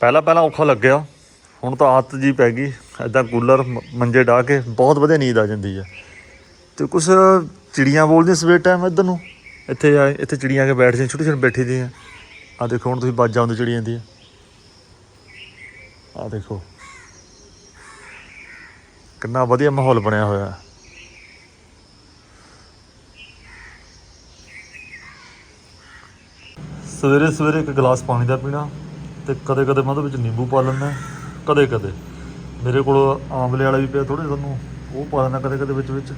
ਪਹਿਲਾਂ ਪਹਿਲਾਂ ਔਖਾ ਲੱਗਿਆ। ਹੁਣ ਤਾਂ ਆਦਤ ਜੀ ਪੈ ਗਈ। ਐਦਾਂ ਕੂਲਰ ਮੰਜੇ ਢਾ ਕੇ ਬਹੁਤ ਵਧੀਆ ਨੀਂਦ ਆ ਜਾਂਦੀ ਹੈ ਤੇ ਕੁਛ ਚਿੜੀਆਂ ਬੋਲਦੀਆਂ ਸਵੇਰ ਟਾਈਮ ਇੱਧਰ ਨੂੰ। ਇੱਥੇ ਆ, ਇੱਥੇ ਚਿੜੀਆਂ ਆ ਕੇ ਬੈਠ ਜਾਂਦੀਆਂ ਛੋਟੀ ਛੋਟੀ ਬੈਠੀ ਦੀਆਂ। ਆ ਦੇਖੋ, ਹੁਣ ਤੁਸੀਂ ਬਾਜਾਂ ਆਉਂਦੀ ਚਿੜੀਆਂ ਦੀਆਂ। ਆ ਦੇਖੋ। ਕਿੰਨਾ ਵਧੀਆ ਮਾਹੌਲ ਬਣਿਆ ਹੋਇਆ। ਹੈ ਸਵੇਰੇ ਸਵੇਰੇ ਇੱਕ ਗਲਾਸ ਪਾਣੀ ਦਾ ਪੀਣਾ। ਤੇ ਕਦੇ ਕਦੇ ਮੈਂ ਉਹਦੇ ਵਿੱਚ ਨਿੰਬੂ ਪਾ ਲੈਂਦਾ ਕਦੇ ਕਦੇ। ਮੇਰੇ ਕੋਲ ਆਮਲੇ ਵਾਲਾ ਵੀ ਪਿਆ ਥੋੜੇ ਤੁਹਾਨੂੰ, ਉਹ ਪਾ ਲੈਂਦਾ ਕਦੇ ਕਦੇ ਵਿੱਚ ਵਿੱਚ।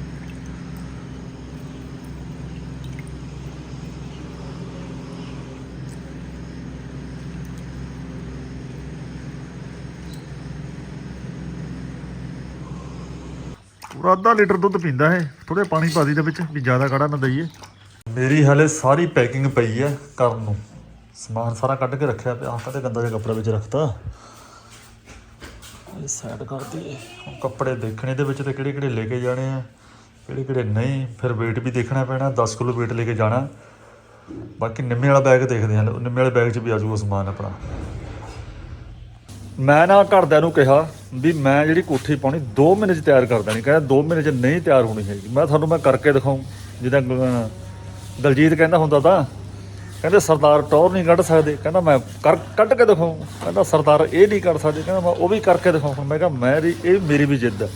ਪੂਰਾ ਅੱਧਾ ਲੀਟਰ ਦੁੱਧ ਪੀਂਦਾ ਹੈ ਥੋੜੇ ਪਾਣੀ ਪਾ ਦੀ ਦੇ ਵਿੱਚ, ਵੀ ਜ਼ਿਆਦਾ ਕਾੜਾ ਨਾ ਦਈਏ। ਮੇਰੀ ਹਲੇ ਸਾਰੀ ਪੈਕਿੰਗ ਪਈ ਹੈ ਕਰਨ ਨੂੰ। ਸਮਾਨ ਸਾਰਾ ਕੱਢ ਕੇ ਰੱਖਿਆ ਪਿਆ ਕਦੇ ਗੰਦਾ ਜਿਹਾ ਕੱਪੜਾ ਵਿੱਚ ਰੱਖਤਾ? ਇਹ ਸਾਈਡ ਕਰ ਦਈਏ। ਹੁਣ ਕੱਪੜੇ ਦੇਖਣੇ ਦੇ ਵਿੱਚ ਤੇ ਕਿਹੜੇ ਕਿਹੜੇ ਲੈ ਕੇ ਜਾਣੇ ਆ ਕਿਹੜੇ ਕਿਹੜੇ ਨਹੀਂ ਫਿਰ weight ਵੀ ਦੇਖਣਾ ਪੈਣਾ 10 ਕਿਲੋ weight ਲੈ ਕੇ ਜਾਣਾ। ਬਾਕੀ ਨਿੰਮੇ ਵਾਲਾ ਬੈਗ ਦੇਖਦੇ ਹਾਂ ਨਿੰਮੇ ਵਾਲੇ ਬੈਗ 'ਚ ਵੀ ਆ ਜਾਊਗਾ ਸਮਾਨ ਆਪਣਾ। ਮੈਂ ਨਾ ਘਰਦਿਆਂ ਨੂੰ ਕਿਹਾ ਵੀ ਮੈਂ ਜਿਹੜੀ ਕੋਠੀ ਪਾਉਣੀ 2 ਮਹੀਨੇ 'ਚ ਤਿਆਰ ਕਰ ਦੇਣੀ ਕਹਿੰਦਾ 2 ਮਹੀਨੇ 'ਚ ਨਹੀਂ ਤਿਆਰ ਹੋਣੀ ਹੈਗੀ। ਮੈਂ ਤੁਹਾਨੂੰ ਮੈਂ ਕਰਕੇ ਦਿਖਾਉਂ ਜਿੱਦਾਂ ਦਲਜੀਤ ਕਹਿੰਦਾ ਹੁੰਦਾ ਤਾਂ ਕਹਿੰਦੇ ਸਰਦਾਰ ਟੌਰ ਨਹੀਂ ਕੱਢ ਸਕਦੇ। ਕਹਿੰਦਾ ਮੈਂ ਕਰ ਕੱਢ ਕੇ ਦਿਖਾਉਂ। ਕਹਿੰਦਾ ਸਰਦਾਰ ਇਹ ਨਹੀਂ ਕਰ ਸਕਦੇ। ਕਹਿੰਦਾ ਮੈਂ ਉਹ ਵੀ ਕਰਕੇ ਦਿਖਾਉਂ। ਮੈਂ ਕਿਹਾ ਮੇਰੀ ਇਹ ਮੇਰੀ ਵੀ ਜਿੱਦ। ਹੈ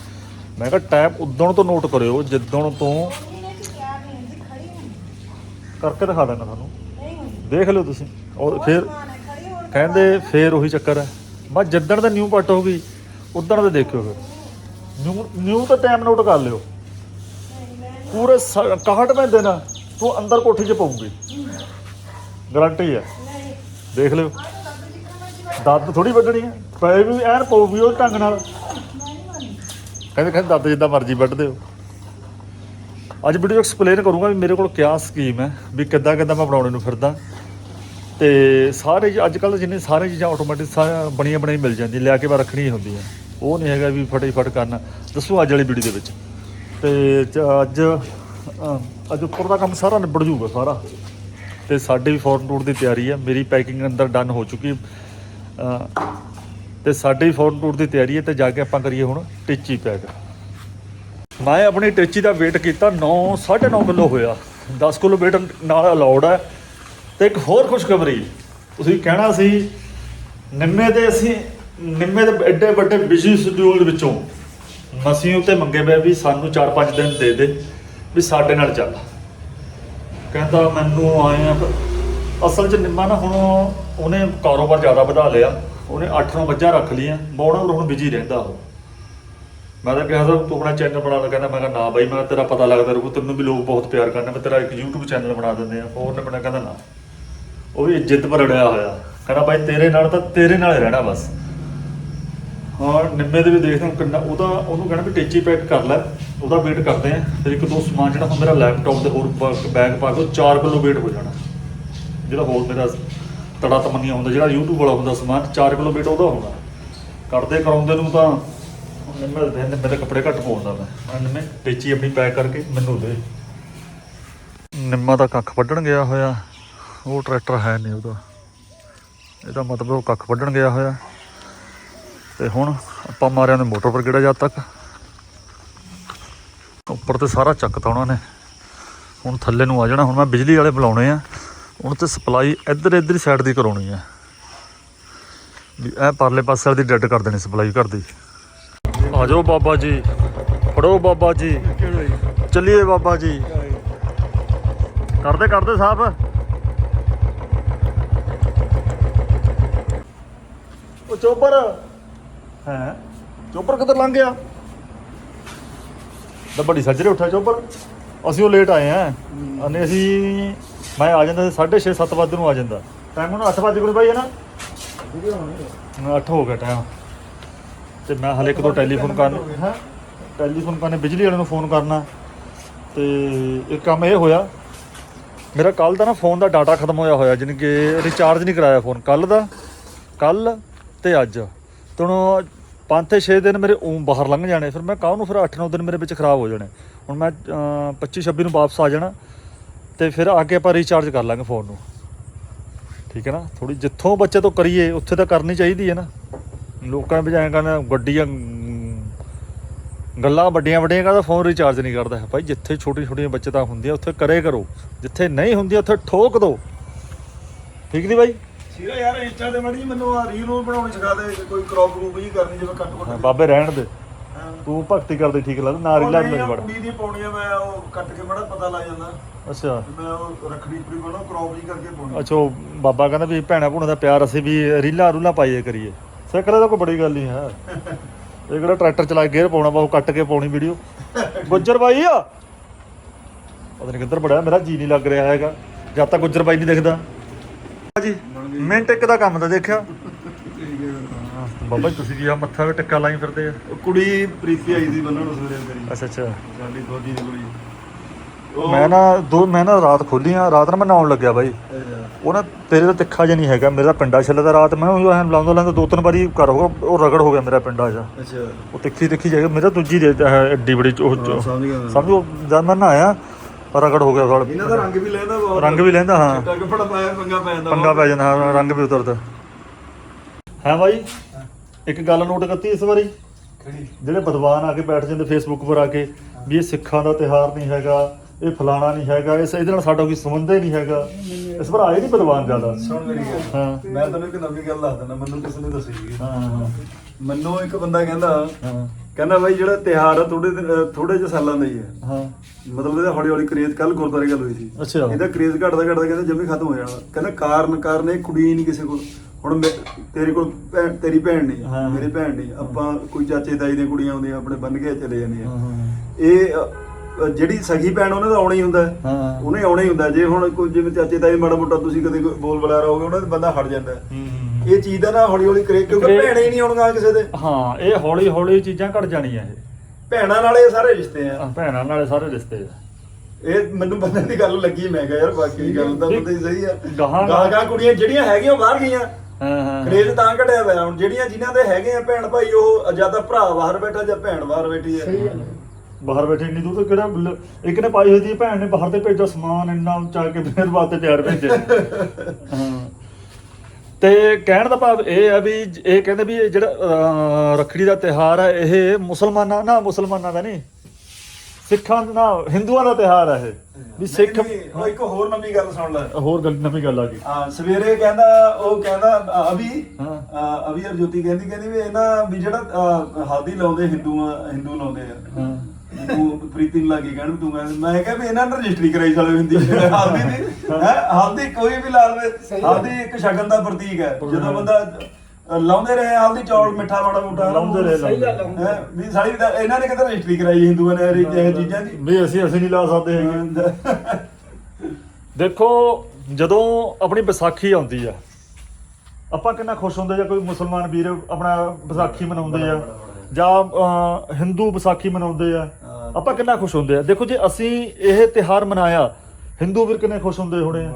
ਮੈਂ ਕਿਹਾ ਟਾਈਮ ਉਦੋਂ ਤੋਂ ਨੋਟ ਕਰਿਓ, ਜਿੱਦਣ ਤੋਂ ਕਰਕੇ ਦਿਖਾ ਦਾਂਗਾ ਤੁਹਾਨੂੰ। ਦੇਖ ਲਿਓ ਤੁਸੀਂ। ਔਰ ਫਿਰ ਕਹਿੰਦੇ ਫੇਰ ਉਹੀ ਚੱਕਰ ਹੈ। ਮੈਂ ਜਿੱਦਣ ਦਾ ਨਿਊ ਪੱਟ ਹੋ ਗਈ ਉਦਣ ਦਾ ਦੇਖਿਓ ਫਿਰ। ਨਿਊ ਨਿਊ ਤਾਂ ਟਾਈਮ ਨੋਟ ਕਰ ਲਿਓ। ਪੂਰੇ 61 ਮਹੀਨੇ ਨਾ ਤੂੰ ਅੰਦਰ ਕੋਠੀ 'ਚ ਪਊਗੀ। ਗਾਰੰਟੀ ਹੈ। ਦੇਖ ਲਿਓ। ਦੱਦ ਥੋੜੀ ਵੱਢਣੀ ਹੈ। ਪਏ ਵੀ ਐਨ ਪਊਗੀ ਉਹ ਢੰਗ ਨਾਲ। ਕਹਿੰਦੇ ਕਹਿੰਦੇ ਦੱਦ ਜਿੱਦਾਂ ਮਰਜ਼ੀ ਵੱਢ ਦਿਓ। ਅੱਜ ਵੀਡੀਓ ਐਕਸਪਲੇਨ ਕਰੂੰਗਾ ਵੀ ਮੇਰੇ ਕੋਲ ਕਿਆ ਸਕੀਮ ਹੈ, ਵੀ ਕਿੱਦਾਂ ਕਿੱਦਾਂ ਮੈਂ ਬਣਾਉਣੇ ਨੂੰ ਫਿਰਦਾ। ਤੇ ਸਾਰੇ ਅੱਜ ਕੱਲ੍ਹ ਜਿੰਨੇ ਸਾਰੇ ਚੀਜ਼ਾਂ ਆਟੋਮੈਟਿਕ ਸਾਰੀਆਂ ਬਣੀਆਂ ਬਣਾਈ ਮਿਲ ਜਾਂਦੀਆਂ, ਲਿਆ ਕੇ ਬਾ ਰੱਖਣੀ ਹੁੰਦੀ ਹੈ ਉਹ ਨਹੀਂ ਹੈਗਾ ਵੀ ਫਟਾਫਟ ਕਰਨਾ। ਦੱਸੋ ਅੱਜ ਵਾਲੀ ਵੀਡੀਓ ਦੇ ਵਿੱਚ। ਤੇ ਅੱਜ ਅੱਜ ਉੱਪਰ ਦਾ ਕੰਮ ਸਾਰਾ ਨਿਬੜ ਜੂਗਾ ਸਾਰਾ। ਤੇ ਸਾਡੇ ਵੀ ਫੋਰਨ ਟੂਰ ਦੀ ਤਿਆਰੀ ਹੈ। ਮੇਰੀ ਪੈਕਿੰਗ ਅੰਦਰ ਡਨ ਹੋ ਚੁੱਕੀ ਅ, ਤੇ ਸਾਡੇ ਵੀ ਫੋਰਨ ਟੂਰ ਦੀ ਤਿਆਰੀ ਹੈ ਤੇ ਜਾ ਕੇ ਆਪਾਂ ਕਰੀਏ ਹੁਣ ਟਿੱਚੀ ਪੈਕ। ਮੈਂ ਆਪਣੀ ਟੇਚੀ ਦਾ weight ਕੀਤਾ 9 9.5 ਕਿਲੋ ਹੋਇਆ। 10 ਕਿਲੋ weight ਨਾਲ ਅਲਾਉਡ ਹੈ। ਤੇ ਇੱਕ ਹੋਰ ਖੁਸ਼ਖਬਰੀ। ਤੁਸੀਂ ਕਹਿਣਾ ਸੀ ਨਿੰਮੇ ਦੇ ਅਸੀਂ ਨਿੰਮੇ ਦੇ ਐਡੇ ਵੱਡੇ ਬਿਜ਼ੀ ਸ਼ਡਿਊਲ ਦੇ ਵਿੱਚੋਂ ਮਸੀਂ ਉਤੇ ਮੰਗੇ ਪਏ ਵੀ ਸਾਨੂੰ 4-5 ਦਿਨ ਦੇ ਦੇ ਵੀ ਸਾਡੇ ਨਾਲ ਚੱਲ। ਕਹਿੰਦਾ ਮੈਨੂੰ ਆਏ ਅਸਲ 'ਚ ਨਿੰਮਾ ਨਾ ਹੁਣ ਉਹਨੇ ਕਾਰੋਬਾਰ ਜ਼ਿਆਦਾ ਵਧਾ ਲਿਆ। ਉਹਨੇ 8-9 ਮੱਝਾਂ ਰੱਖ ਲਈਆਂ। ਬੌੜਾ ਹੁਣ ਬਿਜ਼ੀ ਰਹਿੰਦਾ ਉਹ। ਮੈਂ ਤਾਂ ਕਿਹਾ ਸੀ ਤੂੰ ਆਪਣਾ ਚੈਨਲ ਬਣਾ ਲੈ। ਕਹਿੰਦਾ ਮੈਂ ਕਿਹਾ ਨਾ ਬਾਈ, ਮੈਂ ਕਿਹਾ ਤੇਰਾ ਪਤਾ ਲੱਗਦਾ ਰਹੂ, ਤੈਨੂੰ ਵੀ ਲੋਕ ਬਹੁਤ ਪਿਆਰ ਕਰਨੇ ਮੈਂ ਤੇਰਾ ਇੱਕ YouTube ਚੈਨਲ ਬਣਾ ਦਿੰਦੇ ਆ ਹੋਰ ਨੇ ਬਣਾ ਕਹਿੰਦਾ ਨਾ, ਉਹ ਵੀ ਇੱਜ਼ਤ ਪਰ ਅੜਿਆ ਹੋਇਆ। ਕਹਿੰਦਾ ਬਾਈ, ਤੇਰੇ ਨਾਲ ਤਾਂ ਤੇਰੇ ਨਾਲ ਰਹਿਣਾ ਬਸ। ਹਾਂ ਨਿੰਮੇ ਦੇ ਵੀ ਦੇਖਦੇ ਹਾਂ ਕਿੰਨਾ ਉਹਦਾ ਉਹਨੂੰ ਕਹਿਣਾ ਵੀ ਟੇਚੀ ਪੈਕ ਕਰ ਲੈ ਉਹਦਾ weight ਕਰਦੇ ਆ। ਫਿਰ ਇੱਕ ਦੋ ਸਮਾਨ ਜਿਹੜਾ ਹੁਣ ਮੇਰਾ ਲੈਪਟਾਪ ਦੇ ਹੋਰ ਬੈਗ ਪਾ ਕੇ ਉਹ 4 ਕਿਲੋ weight ਹੋ ਜਾਣਾ। ਜਿਹੜਾ ਹੋਰ ਮੇਰਾ ਤੜਾ ਤਮੰਨੀਆਂ ਹੁੰਦਾ ਜਿਹੜਾ YouTube ਵਾਲਾ ਹੁੰਦਾ ਸਮਾਨ 4 ਕਿਲੋ weight ਉਹਦਾ ਹੋਣਾ। ਕਰਦੇ ਕਰਾਉਂਦੇ ਨੂੰ ਤਾਂ ਨਿੰਮੇ ਦੇ ਨਿੰਮੇ ਦੇ ਕੱਪੜੇ ਘੱਟ ਪਾਉਂਦਾ ਮੈਂ। ਨਿੰਮੇ। ਟੇਚੀ ਆਪਣੀ ਪੈਕ ਕਰਕੇ ਮੈਨੂੰ ਦੇ। ਨਿੰਮਾ ਦਾ ਕੱਖ ਵੱਢਣ ਗਿਆ ਹੋਇਆ ਉਹ ਟਰੈਕਟਰ ਹੈ ਨਹੀਂ ਉਹਦਾ। ਇਹਦਾ ਮਤਲਬ ਉਹ ਕੱਖ ਵੱਢਣ ਗਿਆ ਹੋਇਆ। ਤੇ ਹੁਣ ਆਪਾਂ ਮਾਰਿਆ ਨੇ ਮੋਟਰ ਪਰ ਕਿਹੜਾ ਜਦ ਤੱਕ? ਉੱਪਰ ਤੇ ਸਾਰਾ ਚੱਕਤਾ ਉਹਨਾਂ ਨੇ। ਹੁਣ ਥੱਲੇ ਨੂੰ ਆ ਜਾਣਾ, ਹੁਣ ਮੈਂ ਬਿਜਲੀ ਵਾਲੇ ਬੁਲਾਉਣੇ ਆ। ਹੁਣ ਤੇ ਸਪਲਾਈ ਇੱਧਰ ਇੱਧਰ ਸਾਈਡ ਦੀ ਕਰਾਉਣੀ ਆ। ਵੀ ਇਹ ਪਰਲੇ ਪਾਸੇ ਵਾਲੀ ਦੀ ਡੈਡ ਕਰ ਦੇਣੀ ਸਪਲਾਈ ਘਰ ਦੀ। ਆ ਜਾਓ ਬਾਬਾ ਜੀ। ਫੜੋ ਬਾਬਾ ਜੀ। ਚੱਲੀਏ ਬਾਬਾ ਜੀ। ਕਰਦੇ ਕਰਦੇ ਸਾਫ਼ ਉਹ ਚੋਪਰ। ਹੈ। ਚੋਪਰ ਕਿੱਧਰ ਲੰਘ ਗਿਆ? ਦਾ ਬੜੀ ਸੱਜਰੇ ਉੱਠਿਆ ਚੋਪਰ। ਅਸੀਂ ਉਹ ਲੇਟ ਆਏ ਆ। ਅਨੇ ਅਸੀਂ ਮੈਂ ਆ ਜਾਂਦਾ 6:30 7 ਵਜੇ ਨੂੰ ਆ ਜਾਂਦਾ। ਟਾਈਮ ਹੁਣ 8 ਵਜੇ ਕੋਲ ਭਾਈ ਹੈ ਨਾ? 8 ਹੋ ਗਿਆ ਟਾਈਮ ਤੇ ਮੈਂ ਹਲੇ ਇੱਕ ਦੋ ਟੈਲੀਫੋਨ ਕਰਨ ਹੈ ਟੈਲੀਫੋਨ ਕਰਨੇ ਬਿਜਲੀ ਵਾਲੇ ਨੂੰ ਫੋਨ ਕਰਨਾ। ਤੇ ਇੱਕ ਕੰਮ ਇਹ ਹੋਇਆ। ਮੇਰਾ ਕੱਲ ਦਾ ਨਾ ਫੋਨ ਦਾ ਡਾਟਾ ਖਤਮ ਹੋਇਆ ਹੋਇਆ ਜਾਣੀ ਕਿ ਰਿਚਾਰਜ ਨਹੀਂ ਕਰਾਇਆ ਫੋਨ। ਕੱਲ ਦਾ ਕੱਲ ਤੇ ਅੱਜ। ਤੇ ਹੁਣ ਪੰਜ ਤੇ 6 ਦਿਨ ਮੇਰੇ ਉਂ ਬਾਹਰ ਲੰਘ ਜਾਣੇ, ਫਿਰ ਮੈਂ ਕਾਹ ਨੂੰ ਫਿਰ 8-9 ਦਿਨ ਮੇਰੇ ਵਿੱਚ ਖਰਾਬ ਹੋ ਜਾਣੇ? ਹੁਣ ਮੈਂ 25 26 ਨੂੰ ਵਾਪਸ ਆ ਜਾਣਾ ਤੇ ਫਿਰ ਆ ਕੇ ਆਪਾਂ ਰੀਚਾਰਜ ਕਰ ਲਾਂਗੇ ਫੋਨ ਨੂੰ। ਠੀਕ ਹੈ ਨਾ? ਥੋੜੀ ਜਿੱਥੋਂ ਬੱਚੇ ਤੋਂ ਕਰੀਏ, ਉੱਥੇ ਤਾਂ ਕਰਨੀ ਚਾਹੀਦੀ ਹੈ ਨਾ। ਲੋਕਾਂ ਨੇ ਬਜਾਏ ਕਹਿੰਦਾ ਗੱਡੀਆਂ ਗੱਲਾਂ ਵੱਡੀਆਂ ਵੱਡੀਆਂ ਕਹਿੰਦਾ ਫੋਨ ਰੀਚਾਰਜ ਨਹੀਂ ਕਰਦਾ ਭਾਈ ਜਿੱਥੇ ਛੋਟੀ ਛੋਟੀਆਂ ਬੱਚੇ ਤਾਂ ਹੁੰਦੀਆਂ, ਉੱਥੇ ਕਰੇ ਕਰੋ। ਜਿੱਥੇ ਨਹੀਂ ਹੁੰਦੀ ਉੱਥੇ ਠੋਕ ਦਿਓ ਠੀਕ ਨਹੀਂ ਭਾਈ ਸੀਰਾ ਯਾਰ ਇੰਸਟਾ ਤੇ ਮੜੀ ਮੈਨੂੰ ਆ ਰੀਲ ਨੂੰ ਬਣਾਉਣੀ ਸਿਖਾ ਦੇ ਕੋਈ ਕ੍ਰੌਪ ਗਰੂਪ ਜੀ ਕਰਨੀ ਜਿਵੇਂ ਕੱਟ ਹਾਂ, ਕੁੱਟ ਬਾਬੇ ਰਹਿਣ ਦੇ। ਤੂੰ ਭਗਤੀ ਕਰਦੀ ਠੀਕ ਲੱਗਦਾ ਨਾ ਰੀਲਾ ਨਹੀਂ, ਬੜ ਕੁੜੀ ਦੀ ਪਾਉਣੀ ਆ ਮੈਂ ਉਹ ਕੱਟ ਕੇ ਬੜਾ ਪਤਾ ਲੱਗ ਜਾਂਦਾ। ਅੱਛਾ। ਮੈਂ ਉਹ ਰੱਖੜੀ ਪੂਰੀ ਬਣਾ ਕ੍ਰੌਪ ਜੀ ਕਰਕੇ ਪਾਉਣੀ। ਅੱਛਾ ਉਹ ਬਾਬਾ ਕਹਿੰਦਾ ਵੀ ਭੈਣਾ ਭੂਣਾ ਦਾ ਪਿਆਰ ਅਸੀਂ ਵੀ ਰੀਲਾ ਰੂਲਾ ਪਾਈਏ ਕਰੀਏ। ਸਿੱਖ ਲੈ ਤਾਂ ਕੋਈ ਬੜੀ ਗੱਲ ਨਹੀਂ ਹੈ। ਇਹ ਕਿਹੜਾ ਟਰੈਕਟਰ ਚਲਾ ਕੇ ਗੇਅਰ ਪਾਉਣਾ ਬਾ ਉਹ ਕੱਟ ਕੇ ਪਾਉਣੀ ਵੀਡੀਓ ਗੁੱਜਰ ਬਾਈ ਆ। ਪਤਾ ਨਹੀਂ ਕਿੱਧਰ ਬੜਿਆ ਮੇਰਾ ਜੀ ਨਹੀਂ ਲੱਗ ਰਿਹਾ ਹੈਗਾ। ਜਦ ਤੱਕ ਗੁੱਜਰ ਬਾਈ ਨਹੀਂ ਦਿਖਦਾ। ਜੀ। ਮਿੰਟ ਇੱਕ ਦਾ ਕੰਮ ਤਾਂ ਦੇਖਿਆ ਹਾਂ, ਬਾਬਾ ਜੀ ਤੁਸੀਂ ਕੀ ਆ? ਮੱਥਾ ਵੀ ਟਿੱਕਾ ਲਾਈ ਫਿਰਦੇ ਆ? ਉਹ ਕੁੜੀ ਪ੍ਰੀਤੀ ਆਈ ਸੀ ਬੰਨਣ ਨੂੰ ਸਵੇਰੇ ਮੇਰੀ। ਅੱਛਾ ਅੱਛਾ। ਸਾਡੀ ਫੌਜੀ ਦੀ ਕੁੜੀ। ਉਹ- ਮੈਂ ਨਾ ਦੋ ਮੈਂ ਨਾ ਰਾਤ ਖੋਲੀ ਆ। ਰਾਤ ਨਾ ਮੈਂ ਨਹਾਉਣ ਲੱਗਿਆ ਬਾਈ। ਅੱਛਾ। ਉਹ ਨਾ ਤੇਰੇ ਤਾਂ ਤਿੱਖਾ ਜਿਹਾ ਨਹੀਂ ਹੈਗਾ। ਮੇਰਾ ਪਿੰਡਾ ਛੱਲੇ ਦਾ ਰਾਤ। ਮੈਂ ਉਹ ਐਂ ਲਾਉਂਦਾ ਲਾਉਂਦਾ ਦੋ ਤਿੰਨ ਵਾਰੀ ਕਰ ਹੋ ਗਿਆ। ਉਹ ਰਗੜ ਹੋ ਗਿਆ ਮੇਰਾ ਪਿੰਡਾ ਜਾ। ਅੱਛਾ। ਉਹ ਤਿੱਖੀ ਤਿੱਖੀ ਜਾਏਗਾ ਮੇਰਾ ਦੂਜੀ ਦੇ ਐਡੀ ਬੜੀ ਉਹ ਹਾਂ, ਸਮਝ ਗਿਆ ਮੈਂ। ਸਮਝੋ ਜਦ ਮੈਂ ਨਹਾਇਆ ਰਗੜ ਹੋ ਗਿਆ ਸਾਲ। ਇਹਨਾਂ ਦਾ ਰੰਗ ਵੀ ਲੈਂਦਾ ਬਹੁਤ ਰੰਗ ਵੀ ਲੈਂਦਾ ਹਾਂ। ਚਿੱਟਾ ਕੱਪੜਾ ਪਾਇਆ ਪੰਗਾ ਪੈ ਜਾਂਦਾ ਪੰਗਾ ਪੈ ਜਾਂਦਾ ਹਾਂ, ਰੰਗ ਵੀ ਉਤਰਦਾ। ਹੈ ਬਾਈ? ਇੱਕ ਗੱਲ ਨੋਟ ਕਰਤੀ ਇਸ ਵਾਰੀ? ਜਿਹੜੇ ਵਿਦਵਾਨ ਆ ਕੇ ਬੈਠ ਜਾਂਦੇ ਫੇਸਬੁੱਕ ਪਰ ਆ ਕੇ ਵੀ ਇਹ ਸਿੱਖਾਂ ਦਾ ਤਿਹਾਰ ਨਹੀਂ ਹੈਗਾ ਇਹ ਫਲਾਣਾ ਨਹੀਂ ਹੈਗਾ ਇਸ ਇਹਦੇ ਨਾਲ ਸਾਡਾ ਕੋਈ ਸੰਬੰਧ ਹੀ ਨਹੀਂ ਹੈਗਾ। ਇਸ ਵਾਰ ਆਏ ਨਹੀਂ ਵਿਦਵਾਨ ਜ਼ਿਆਦਾ। ਸੁਣ ਮੇਰੀ ਗੱਲ। ਹਾਂ। ਮੈਂ ਤੈਨੂੰ ਇੱਕ ਨਵੀਂ ਗੱਲ ਦੱਸ ਦਿੰਦਾ ਮੈਨੂੰ ਕਿਸੇ ਨੇ ਦੱਸੀ ਸੀ ਹਾਂ ਹਾਂ। ਮੈਨੂੰ ਇੱਕ ਬੰਦਾ ਕਹਿੰਦਾ ਹਾਂ। ਕਹਿੰਦਾ ਬਾਈ ਜਿਹੜਾ ਤਿਹਾਰ ਆ ਥੋੜੇ ਥੋੜੇ ਜਿਹੇ ਸਾਲਾਂ ਦਾ ਹੀ ਹੈ। ਹਾਂ। ਮਤਲਬ ਇਹਦਾ ਹੌਲੀ ਹੌਲੀ ਕਰੇਜ਼ ਕੱਲ ਗੁਰਦੁਆਰੇ ਗੱਲ ਹੋਈ ਸੀ। ਅੱਛਾ। ਇਹਦਾ ਕਰੇਜ਼ ਘਟਦਾ ਘਟਦਾ ਕਹਿੰਦਾ ਜਮੀ ਖਤਮ ਹੋ ਜਾਣਾ। ਕਹਿੰਦਾ ਕਾਰਨ ਕਾਰਨ ਇਹ ਕੁੜੀ ਨਹੀਂ ਕਿਸੇ ਕੋਲ। ਹੁਣ ਤੇਰੇ ਕੋਲ ਤੇਰੀ ਭੈਣ ਨਹੀਂ। ਮੇਰੀ ਭੈਣ ਨਹੀਂ ਆਪਾਂ ਕੋਈ ਚਾਚੇ ਤਾਈ ਦੀਆਂ ਕੁੜੀਆਂ ਆਉਂਦੀਆਂ ਆਪਣੇ ਬੰਨ ਕੇ ਚਲੇ ਜਾਂਦੀਆਂ। ਇਹ ਜਿਹੜੀ ਸਗੀ ਭੈਣ ਉਹਨੇ ਤਾਂ ਆਉਣਾ ਹੀ ਹੁੰਦਾ। ਹੈ। ਹਾਂ। ਉਹਨੇ ਆਉਣਾ ਹੀ ਹੁੰਦਾ। ਜੇ ਹੁਣ ਕੋਈ ਜਿਵੇਂ ਚਾਚੇ ਤਾਈ ਮਾੜਾ ਮੋਟਾ ਤੁਸੀਂ ਕਦੇ ਕੋਈ ਬੋਲ ਬੁਲਾਰਾ ਹੋਗੇ ਉਹਨਾਂ ਦਾ ਬੰਦਾ ਹਟ ਜਾਂਦਾ। ਹੈ। ਹੂੰ, ਹੂੰ। ਇਹ ਚੀਜ਼ ਦਾ ਨਾ ਹੌਲੀ ਹੌਲੀ ਕਰੇਜ਼ ਕਿਉਂਕਿ ਭੈਣਾਂ ਹੀ ਨਹੀਂ ਆਉਣਗੀਆਂ ਕਿਸੇ ਦੇ। ਹਾਂ ਇਹ ਹੌਲੀ ਹੌਲੀ ਚੀਜ਼ਾਂ ਘਟ ਜਾਣੀਆਂ ਇਹ। ਭੈਣਾਂ ਨਾਲ ਇਹ ਸਾਰੇ ਰਿਸ਼ਤੇ ਆ। ਆਹ, ਭੈਣਾਂ ਨਾਲੇ ਸਾਰੇ ਰਿਸ਼ਤੇ ਆ। ਇਹ ਮੈਨੂੰ ਬੰਦੇ ਦੀ ਗੱਲ ਲੱਗੀ ਮੈਂ ਕਿਹਾ ਯਾਰ ਬਾਕੀ ਗੱਲ ਤਾਂ ਪਤਾ ਹੀ ਸਹੀ ਆ। ਗਾਹਾਂ- ਗਾਹਾਂ ਕੁੜੀਆਂ ਜਿਹੜੀਆਂ ਹੈਗੀਆਂ ਉਹ ਬਾਹਰ ਗਈਆਂ। ਹਾਂ ਹਾਂ ਕਰੇਜ਼ ਤਾਂ ਘਟਿਆ ਹੋਇਆ। ਹੁਣ ਜਿਹੜੀਆਂ ਜਿਨ੍ਹਾਂ ਦੇ ਹੈਗੇ ਆ ਭੈਣ ਭਾਈ ਉਹ ਜਾਂ ਤਾਂ ਭਰਾ ਬਾਹਰ ਬੈਠਾ ਜਾਂ ਭੈਣ ਬਾਹਰ ਬੈਠੀ ਹੈ। ਬਾਹਰ ਬੈਠੇ ਇੰਨੀ ਦੂਰ ਤੋਂ ਕਿਹੜਾ ਲ- ਇੱਕ ਨੇ ਪਾਈ ਹੋਈ ਸੀ ਭੈਣ ਨੇ ਬਾਹਰ ਤੇ ਭੇਜਿਆ ਸਮਾਨ ਇੰਨਾ ਉੱਚਾ ਕੇ ਫਿਰ ਵਾਸਤੇ ਤਿਆਰ ਭੇਜੇ ਹਾਂ। ਤੇ ਕਹਿਣ ਦਾ ਭਾਵ ਇਹ ਆ ਵੀ ਜ- ਇਹ ਕਹਿੰਦੇ ਵੀ ਇਹ ਜਿਹੜਾ ਅਹ, ਰੱਖੜੀ ਦਾ ਤਿਹਾਰ ਹੈ ਇਹ ਮੁਸਲਮਾਨਾਂ ਨਾ ਮੁਸਲਮਾਨਾਂ ਦਾ ਨਹੀਂ ਸਿੱਖਾਂ ਦਾ ਨਾ ਹਿੰਦੂਆਂ ਦਾ ਤਿਹਾਰ ਹੈ ਇਹ। ਵੀ ਸਿੱਖ ਨਹੀਂ, ਨਹੀਂ, ਉਹ ਇੱਕ ਹੋਰ ਨਵੀਂ ਗੱਲ ਸੁਣ ਲੈ। ਹੋਰ ਗੱਲ ਨਵੀਂ ਗੱਲ ਆ ਗਈ। ਹਾਂ ਸਵੇਰੇ ਕਹਿੰਦਾ ਉਹ ਕਹਿੰਦਾ ਅ, ਅਭੀ ਹਾਂ। ਅ, ਅਭੀ ਔਰ ਜੋਤੀ ਕਹਿੰਦੀ ਕਹਿੰਦੀ ਵੀ ਇਹਨਾਂ ਵੀ ਜਿਹੜਾ ਅ, ਹਲਦੀ ਲਾਉਂਦੇ ਹਿੰਦੂ ਹਿੰਦੂ ਲਾਉਂਦੇ ਆ। ਹਾਂ। ਤੂੰ ਪ੍ਰੀਤੀ ਨੂੰ ਲੱਗੀ ਕਹਿਣ ਵੀ ਤੂੰ ਮੈਂ ਕਿਹਾ ਵੀ ਇਹਨਾਂ ਨੇ ਰਜਿਸਟਰੀ ਕਰਾਈ ਸਾਲੇ ਹਿੰਦੀ ਹਲਦੀ ਦੀ ਹੈ? ਹਲਦੀ ਕੋਈ ਵੀ ਲਾ ਲਵੇ ਹਲਦੀ ਇੱਕ ਸ਼ਗਨ ਦਾ ਪ੍ਰਤੀਕ ਹੈ। ਜਦੋਂ ਬੰਦਾ ਲਾਉਂਦੇ ਰਹੇ ਹਲਦੀ ਚੌਲ ਮਿੱਠਾ ਮਾੜਾ ਮੋਟਾ। ਲਾਉਂਦੇ ਰਹੇ। ਹੈਂ, ਵੀ ਸਾਲੀ ਇਹਨਾਂ ਨੇ ਕਿਤੇ ਰਜਿਸਟਰੀ ਕਰਾਈ ਹਿੰਦੂਆਂ ਨੇ ਇਹ ਚੀਜ਼ਾਂ ਦੀ। ਵੀ ਅਸੀਂ ਅਸੀਂ ਨਹੀਂ ਲਾ ਸਕਦੇ ਹੈਗੇ। ਦੇਖੋ ਜਦੋਂ ਆਪਣੀ ਵਿਸਾਖੀ ਆਉਂਦੀ ਆ ਆਪਾਂ ਕਿੰਨਾ ਖੁਸ਼ ਹੁੰਦੇ ਜਾਂ ਕੋਈ ਮੁਸਲਮਾਨ ਵੀਰ ਆਪਣਾ ਵਿਸਾਖੀ ਮਨਾਉਂਦੇ ਆ ਜਾਂ ਹਿੰਦੂ ਵਿਸਾਖੀ ਮਨਾਉਂਦੇ ਆ। ਆਪਾਂ ਕਿੰਨਾ ਖੁਸ਼ ਹੁੰਦੇ ਆ। ਦੇਖੋ ਜੇ ਅਸੀਂ ਇਹ ਤਿਹਾਰ ਮਨਾਇਆ ਹਿੰਦੂ ਵੀਰ ਕਿੰਨੇ ਖੁਸ਼ ਹੁੰਦੇ ਹੋਣੇ ਆ।